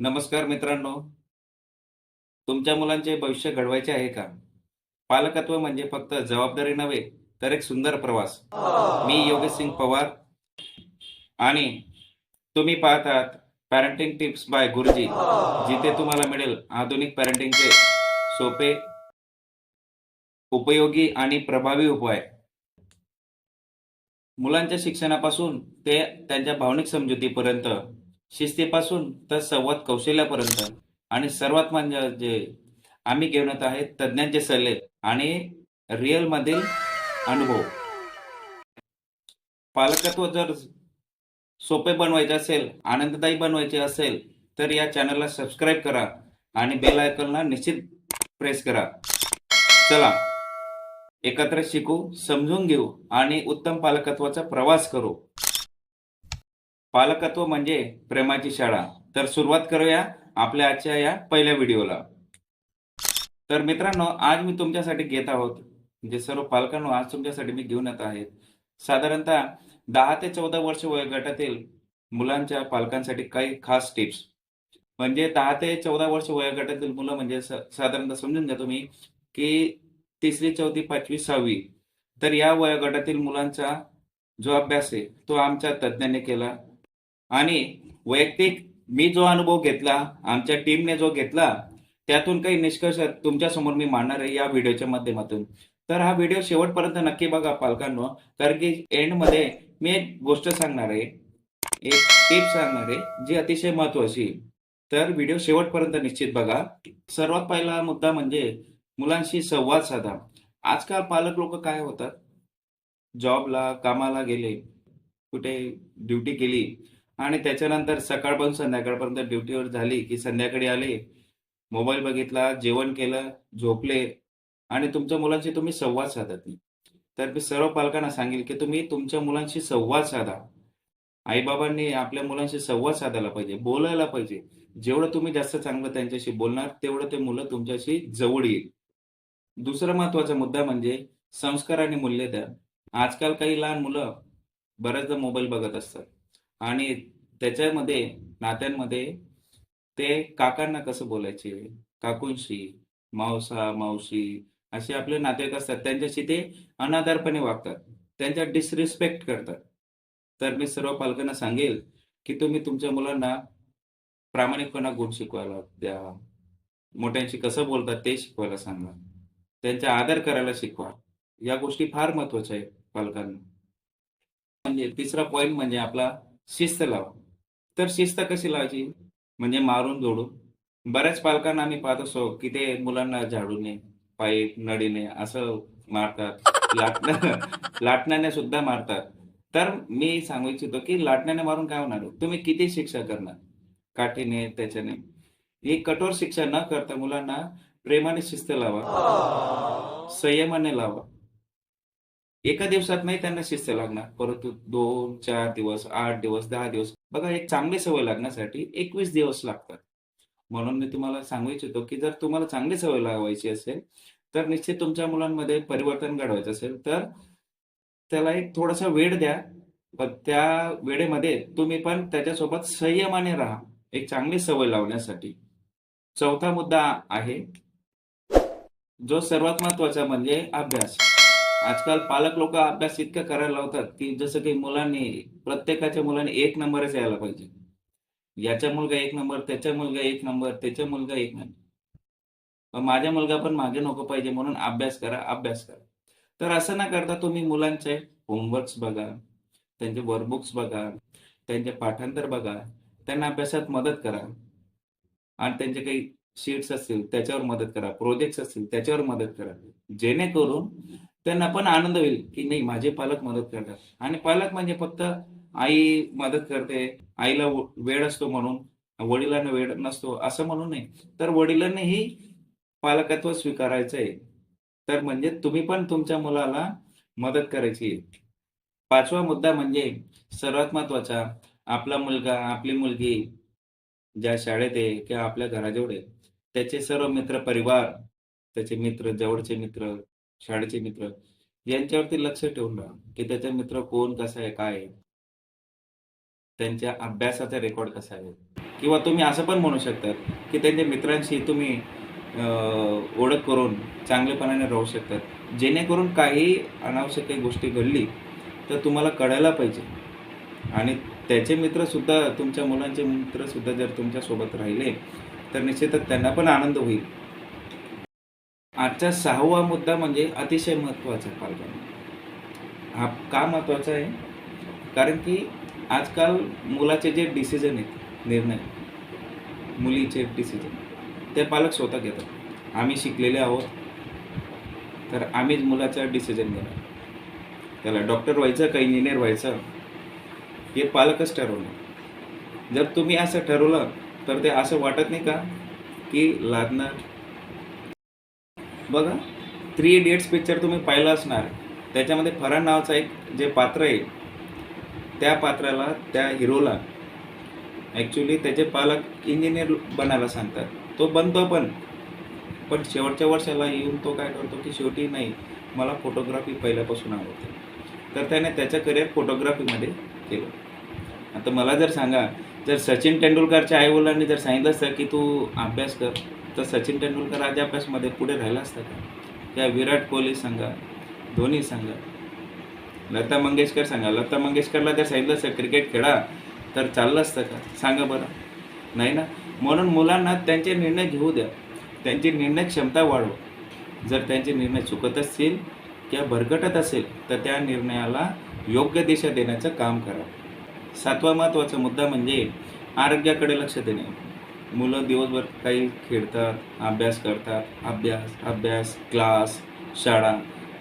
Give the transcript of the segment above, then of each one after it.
नमस्कार मित्रांनो. तुमच्या मुलांचे भविष्य घडवायचे आहे का? पालकत्व म्हणजे फक्त जबाबदारी नव्हे तर एक सुंदर प्रवास. मी योगेश सिंग पवार आणि तुम्ही पाहतात पॅरेंटिंग टिप्स बाय गुरुजी. जिथे तुम्हाला मिळेल आधुनिक पॅरेंटिंगचे सोपे उपयोगी आणि प्रभावी उपाय. मुलांच्या शिक्षणापासून ते त्यांच्या भावनिक समजुतीपर्यंत शिस्तीपासून तर संवाद कौशल्यापर्यंत. आणि सर्वात म्हणजे जे आम्ही घेऊन येत आहेत तज्ज्ञांचे सल्ले आणि रिअल मधील अनुभव. पालकत्व जर सोपे बनवायचे असेल आनंददायी बनवायचे असेल तर या चॅनलला सबस्क्राईब करा आणि बेल आयकॉनला निश्चित प्रेस करा. चला एकत्र शिकू समजून घेऊ आणि उत्तम पालकत्वाचा प्रवास करू. पालकत्व म्हणजे प्रेमाची शाळा. तर सुरुवात करूया आपल्या आजच्या या पहिल्या व्हिडिओला. तर मित्रांनो आज मी तुमच्यासाठी घेत आहोत. जे सर्व पालकांनो आज तुमच्यासाठी मी घेऊन येत आहे. साधारणतः दहा ते चौदा वर्ष वयोगटातील मुलांच्या पालकांसाठी काही खास टिप्स. म्हणजे दहा ते चौदा वर्ष वयोगटातील मुलं म्हणजे साधारणतः समजून घ्या तुम्ही की तिसरी चौथी पाचवी सहावी. तर या वयोगटातील मुलांचा जो अभ्यास आहे तो आमच्या तज्ज्ञांनी केला. आणि वैयक्तिक मी जो अनुभव घेतला आमच्या टीमने जो घेतला त्यातून काही निष्कर्ष तुमच्यासमोर मी मांडणार आहे या व्हिडिओच्या माध्यमातून. तर हा व्हिडिओ शेवटपर्यंत नक्की बघा पालकांनो कारण की एंडमध्ये मी एक गोष्ट सांगणार आहे एक टीप सांगणार आहे जी अतिशय महत्वाची तर व्हिडिओ शेवटपर्यंत निश्चित बघा. सर्वात पहिला मुद्दा म्हणजे मुलांशी संवाद साधा. आजकाल पालक लोक काय होतात? जॉबला कामाला गेले कुठे ड्युटी केली आणि त्याच्यानंतर सकाळपासून संध्याकाळपर्यंत ड्युटीवर झाली की संध्याकाळी आले मोबाईल बघितला जेवण केलं झोपले आणि तुमच्या मुलांशी तुम्ही संवाद साधत नाही. तर मी सर्व पालकांना सांगेल की तुम्ही तुमच्या मुलांशी संवाद साधा. आईबाबांनी आपल्या मुलांशी संवाद साधायला पाहिजे बोलायला पाहिजे. जेवढं तुम्ही जास्त चांगलं त्यांच्याशी बोलणार तेवढं ते मुलं तुमच्याशी जवळ येईल. दुसरा महत्त्वाचा मुद्दा म्हणजे संस्कार आणि मूल्य द्या. आजकाल काही लहान मुलं बऱ्याचदा मोबाईल बघत असतात. आणि त्याच्यामध्ये नात्यांमध्ये ते काकांना कसं बोलायचे? काकूंशी मावसा मावशी असे आपले नातेवाईक असतात. त्यांच्याशी ते अनादारपणे वागतात. त्यांच्या डिसरिस्पेक्ट करतात. तर मी सर्व पालकांना सांगेल की तुम्ही तुमच्या मुलांना प्रामाणिकपणा गुण शिकवायला द्या. मोठ्यांशी कसं बोलतात ते शिकवायला सांगा. त्यांचा आदर करायला शिकवा. या गोष्टी फार महत्त्वाच्या आहेत पालकांना. म्हणजे तिसरा पॉईंट म्हणजे आपला शिस्त लाव. तर शिस्त कशी लावायची? म्हणजे मारून जोडून बऱ्याच पालकांना आम्ही पाहत असतो की ते मुलांना झाडूने पाईप नळीने असं मारतात. लाटणं लाटण्याने सुद्धा मारतात. तर मी सांगू इच्छितो की लाटण्याने मारून काय होणार? तुम्ही किती शिक्षा करणार? काठीने त्याच्याने. ही कठोर शिक्षा न करता मुलांना प्रेमाने शिस्त लावा. संयमाने लावा. एका दिवसात नाही त्यांना शिस्त लागणार. परंतु दोन चार दिवस आठ दिवस दहा दिवस बघा एक चांगली सवय लागण्यासाठी एकवीस दिवस लागतात. म्हणून मी तुम्हाला सांगू इच्छितो की जर तुम्हाला चांगली सवय लावायची असेल तर निश्चित तुमच्या मुलांमध्ये परिवर्तन घडवायचं असेल तर त्याला एक थोडासा वेळ द्या. पण त्या वेळेमध्ये तुम्ही पण त्याच्यासोबत संयमाने राहा एक चांगली सवय लावण्यासाठी. चौथा मुद्दा आहे जो सर्वात महत्त्वाचा म्हणजे अभ्यास. आजकाल पालक लोक अभ्यास इतका करायला लावतात की जसं की मुलांनी प्रत्येकाच्या मुलांनी एक नंबरच यायला पाहिजे. याचा मुलगा एक नंबर त्याचा मुलगा एक नंबर त्याचा मुलगा एक नंबर. माझ्या माझा मुलगा पण मागे नको पाहिजे म्हणून अभ्यास करा अभ्यास करा. तर असं न करता तुम्ही मुलांचे होमवर्क्स बघा त्यांचे वर्कबुक्स बघा त्यांचे पाठांतर बघा त्यांना अभ्यासात मदत करा. आणि त्यांचे काही शीट्स असतील त्याच्यावर मदत करा. प्रोजेक्ट्स असतील त्याच्यावर मदत करा. जेणेकरून त्यांना पण आनंद होईल की नाही माझे पालक मदत करतात. आणि पालक म्हणजे फक्त आई मदत करते आईला वेळ असतो म्हणून वडिलांना वेळ नसतो असं म्हणून नाही. तर वडिलांनीही पालकत्व स्वीकारायचं आहे तर म्हणजे तुम्ही पण तुमच्या मुलाला मदत करायची आहे. पाचवा मुद्दा म्हणजे सर्वात महत्त्वाचा आपला मुलगा आपली मुलगी ज्या शाळेत आहे किंवा आपल्या घराजवळ आहे त्याचे सर्व मित्र परिवार त्याचे मित्र जवळचे मित्र शाळेचे मित्र यांच्यावरती लक्ष ठेवून राहा की त्याचे मित्र कोण कसा आहे काय आहे. त्यांच्या अभ्यासाचा रेकॉर्ड कसा आहे. किंवा तुम्ही असं पण म्हणू शकतात की त्यांच्या मित्रांशी तुम्ही ओळख करून चांगलेपणाने राहू शकतात जेणेकरून काही अनावश्यक काही गोष्टी घडली तर तुम्हाला कळायला पाहिजे. आणि त्याचे मित्रसुद्धा तुमच्या मुलांचे मित्रसुद्धा जर तुमच्यासोबत राहिले तर निश्चितच त्यांना पण आनंद होईल. आजचा सहावा मुद्दा म्हणजे अतिशय महत्त्वाचा आहे पालकांना हा का महत्त्वाचा आहे? कारण की आजकाल मुलाचे जे डिसिजन आहेत निर्णय मुलीचे डिसिजन ते पालक स्वतः घेतात. आम्ही शिकलेले आहोत तर आम्हीच मुलाचा डिसिजन घेणार. त्याला डॉक्टर व्हायचं का इंजिनियर व्हायचं? हे पालकच ठरवणार जर तुम्ही असं ठरवलं तर ते असं वाटत नाही का? की लादणार बघा थ्री इडियट्स पिक्चर तुम्ही पाहिलं असणार. त्याच्यामध्ये फरहान नावाचा एक जे पात्र आहे त्या पात्राला त्या हिरोला ॲक्च्युली त्याचे पालक इंजिनियर बनायला सांगतात. तो बनतो पण पण शेवटच्या वर्षाला येऊन तो काय करतो की शेवटी नाही मला फोटोग्राफी पहिल्यापासून आवडते. तर त्याने त्याचं करिअर फोटोग्राफीमध्ये केलं. आता मला जर सांगा जर सचिन तेंडुलकरच्या आईवडिलांनी जर सांगितलं असतं की तू अभ्यास कर तर सचिन तेंडुलकर आज अभ्यासमध्ये पुढे राहिला असता का? त्या विराट कोहली सांगा धोनी सांगा लता मंगेशकर सांगा लता मंगेशकरला जर सांगितलं असतं क्रिकेट खेळा तर चाललं असतं का? सांगा बरं. नाही ना? म्हणून मुलांना त्यांचे निर्णय घेऊ द्या. त्यांची निर्णय क्षमता वाढवा. जर त्यांचे निर्णय चुकत असतील किंवा भरकटत असेल तर त्या निर्णयाला योग्य दिशा देण्याचं काम करा. सातवा महत्त्वाचा मुद्दा म्हणजे आरोग्याकडे लक्ष देणे. मुलं दिवसभर काही खेळतात अभ्यास करतात अभ्यास अभ्यास क्लास शाळा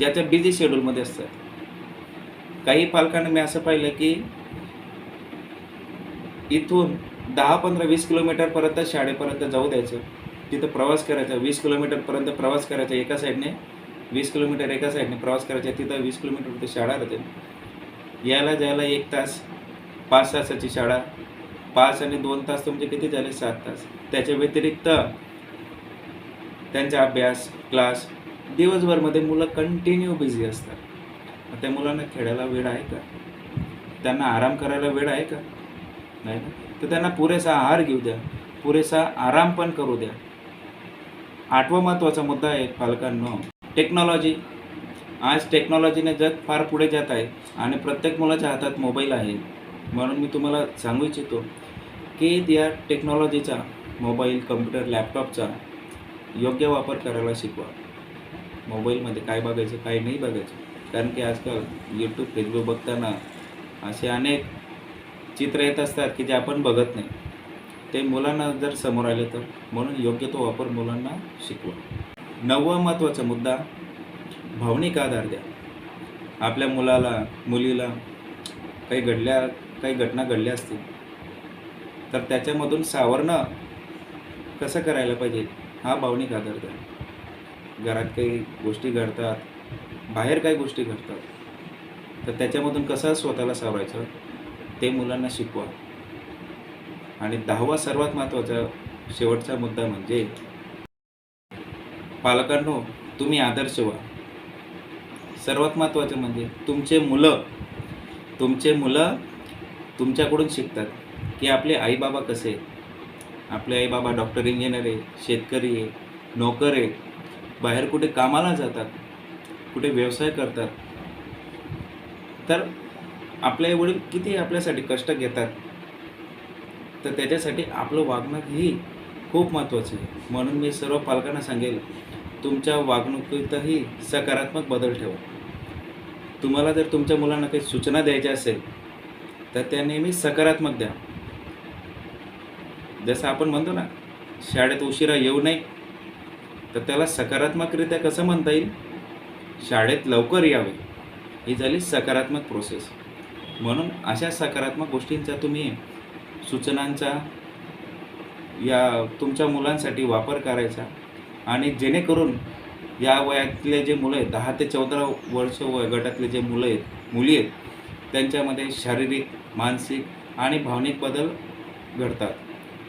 याच्या बिझी शेड्यूलमध्ये असतात. काही पालकांना मी असं पाहिलं की इथून दहा पंधरा वीस किलोमीटरपर्यंत शाळेपर्यंत जाऊ द्यायचं. तिथं प्रवास करायचा वीस किलोमीटरपर्यंत प्रवास करायचा एका साईडने वीस किलोमीटर एका साईडने प्रवास करायचा तिथं वीस किलोमीटर शाळा राहते. यायला जायला एक तास पाच तासाची शाळा पाच आणि दोन तास तुमचे म्हणजे किती झाले? सात तास. त्याच्या व्यतिरिक्त त्यांचा अभ्यास क्लास दिवसभरमध्ये मुलं कंटिन्यू बिझी असतात. मग त्या मुलांना खेळायला वेळ आहे का? त्यांना आराम करायला वेळ आहे का? नाही ना? तर त्यांना पुरेसा आहार घेऊ द्या. पुरेसा आराम पण करू द्या. आठवा महत्त्वाचा मुद्दा आहे पालकांनो टेक्नॉलॉजी आज टेक्नॉलॉजीने जग फार पुढे जात आहे आणि प्रत्येक मुलाच्या हातात मोबाईल आहे. म्हणून मी तुम्हाला सांगू इच्छितो की त्या टेक्नॉलॉजीचा मोबाईल कम्प्युटर लॅपटॉपचा योग्य वापर करायला शिकवा. मोबाईलमध्ये काय बघायचं काय नाही बघायचं. कारण की आजकाल यूट्यूब फेसबुक बघताना असे अनेक चित्र येत असतात की जे आपण बघत नाही. ते मुलांना जर समोर आले तर म्हणून योग्य तो वापर मुलांना शिकवा. नववा महत्त्वाचा मुद्दा भावनिक आधार द्या. आपल्या मुलाला मुलीला काही घडल्या काही घटना घडल्या असतील तर त्याच्यामधून सावरणं कसं करायला पाहिजे हा भावनिक आधार द्या. घरात काही गोष्टी घडतात बाहेर काही गोष्टी घडतात तर त्याच्यामधून कसं स्वतःला सावरायचं ते मुलांना शिकवा. आणि दहावा सर्वात महत्त्वाचा शेवटचा मुद्दा म्हणजे पालकांनो तुम्ही आदर्श व्हा. सर्वात महत्त्वाचं म्हणजे तुमचे मुलं तुमचे मुलं तुमच्याकडून शिकतात. की आपले आईबाबा कसे आपले आईबाबा डॉक्टर इंजिनियर आहे शेतकरी आहे नोकर आहे बाहेर कुठे कामाला जातात कुठे व्यवसाय करतात. तर आपले वडील किती आपल्यासाठी कष्ट घेतात तर त्याच्यासाठी आपलं वागणं ही खूप महत्त्वाचं आहे. म्हणून मी सर्व पालकांना सांगेल तुमच्या वागणुकीतही सकारात्मक बदल ठेवा. तुम्हाला जर तुमच्या मुलांना काही सूचना द्यायच्या असेल तर त्या नेहमी सकारात्मक द्या. जसं आपण म्हणतो ना शाळेत उशिरा येऊ नये तर त्याला सकारात्मकरित्या कसं म्हणता येईल? शाळेत लवकर यावे. ही झाली सकारात्मक प्रोसेस म्हणून अशा सकारात्मक गोष्टींचा तुम्ही सूचनांचा या तुमच्या मुलांसाठी वापर करायचा आणि जेणेकरून या वयातले जे मुलं आहेत दहा ते चौदा वर्ष वय गटातले जे मुलं आहेत मुली आहेत त्यांच्यामध्ये शारीरिक मानसिक आणि भावनिक बदल घडतात.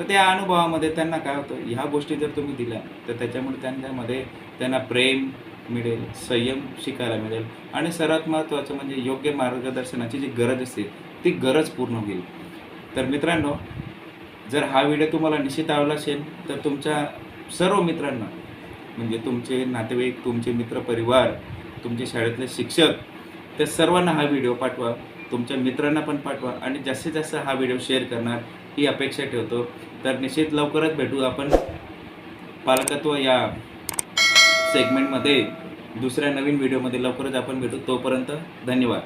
तर त्या अनुभवामध्ये त्यांना काय होतं? ह्या गोष्टी जर तुम्ही दिल्या तर त्याच्यामुळे त्यांच्यामध्ये त्यांना प्रेम मिळेल संयम शिकायला मिळेल. आणि सर्वात महत्त्वाचं म्हणजे योग्य मार्गदर्शनाची जी गरज असते ती गरज पूर्ण होईल. तर मित्रांनो जर हा व्हिडिओ तुम्हाला निश्चित आवडला असेल तर तुमच्या सर्व मित्रांना म्हणजे तुमचे नातेवाईक तुमचे मित्रपरिवार तुमचे शाळेतले शिक्षक त्या सर्वांना हा व्हिडिओ पाठवा. तुमच्या मित्रांना पण पाठवा. आणि जास्तीत जास्त हा व्हिडिओ शेअर करणार. ही अपेक्षा ठेवतो. तर निश्चित लवकरच भेटू आपण पालकत्व या सेगमेंटमध्ये दुसऱ्या नवीन व्हिडिओमध्ये लवकरच आपण भेटू. तोपर्यंत धन्यवाद.